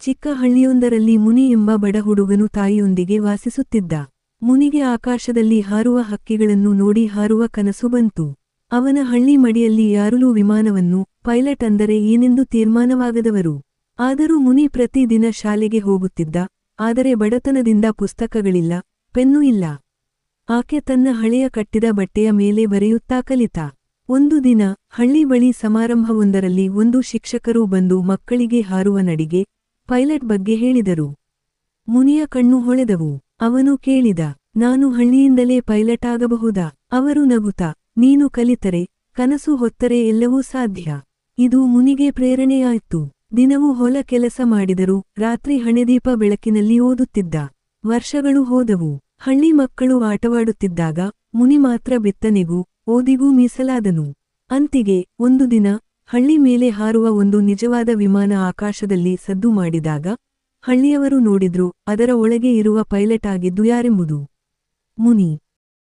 ಚಿಕ್ಕ ಹಳ್ಳಿಯೊಂದರಲ್ಲಿ ಮುನಿ ಎಂಬ ಬಡ ಹುಡುಗನು ತಾಯಿಯೊಂದಿಗೆ ವಾಸಿಸುತ್ತಿದ್ದ. ಮುನಿಗೆ ಆಕಾಶದಲ್ಲಿ ಹಾರುವ ಹಕ್ಕಿಗಳನ್ನು ನೋಡಿ ಹಾರುವ ಕನಸು ಬಂತು. ಅವನ ಹಳ್ಳಿ ಮಡಿಯಲ್ಲಿ ಯಾರುಲೂ ವಿಮಾನವನ್ನು, ಪೈಲಟ್ ಅಂದರೆ ಏನೆಂದು ತೀರ್ಮಾನವಾಗದವರು. ಆದರೂ ಮುನಿ ಪ್ರತಿದಿನ ಶಾಲೆಗೆ ಹೋಗುತ್ತಿದ್ದ. ಆದರೆ ಬಡತನದಿಂದ ಪುಸ್ತಕಗಳಿಲ್ಲ, ಪೆನ್ನು ಇಲ್ಲ. ಆಕೆ ತನ್ನ ಹಳೆಯ ಕಟ್ಟಿದ ಬಟ್ಟೆಯ ಮೇಲೆ ಬರೆಯುತ್ತಾ ಕಲಿತ. ಒಂದು ದಿನ ಹಳ್ಳಿ ಬಳಿ ಸಮಾರಂಭವೊಂದರಲ್ಲಿ ಒಂದು ಶಿಕ್ಷಕರು ಬಂದು ಮಕ್ಕಳಿಗೆ ಹಾರುವ ನಡಿಗೆ ಪೈಲಟ್ ಬಗ್ಗೆ ಹೇಳಿದರು. ಮುನಿಯ ಕಣ್ಣು ಹೊಳೆದವು. ಅವನು ಕೇಳಿದ, ನಾನು ಹಳ್ಳಿಯಿಂದಲೇ ಪೈಲಟ್ ಆಗಬಹುದಾ? ಅವರು ನಗುತ ನೀನು ಕಲಿತರೆ, ಕನಸು ಹೊತ್ತರೆ ಎಲ್ಲವೂ ಸಾಧ್ಯ. ಇದು ಮುನಿಗೆ ಪ್ರೇರಣೆಯಾಯಿತು. ದಿನವೂ ಹೊಲ ಕೆಲಸ ಮಾಡಿದರೂ ರಾತ್ರಿ ಹಣೆದೀಪ ಬೆಳಕಿನಲ್ಲಿ ಓದುತ್ತಿದ್ದ. ವರ್ಷಗಳು ಹೋದವು. ಹಳ್ಳಿ ಮಕ್ಕಳು ಆಟವಾಡುತ್ತಿದ್ದಾಗ ಮುನಿ ಮಾತ್ರ ಬಿತ್ತನೆಗೂ, ಓದಿಗೂ ಮೀಸಲಾದನು. ಅಂತಿಗೆ, ಒಂದು ದಿನ ಹಳ್ಳಿ ಮೇಲೆ ಹಾರುವ ಒಂದು ನಿಜವಾದ ವಿಮಾನ ಆಕಾಶದಲ್ಲಿ ಸದ್ದು ಮಾಡಿದಾಗ ಹಳ್ಳಿಯವರು ನೋಡಿದ್ರು ಅದರ ಒಳಗೆ ಇರುವ ಪೈಲಟ್ ಆಗಿದ್ದು ಯಾರೆಂಬುದು. ಮುನಿ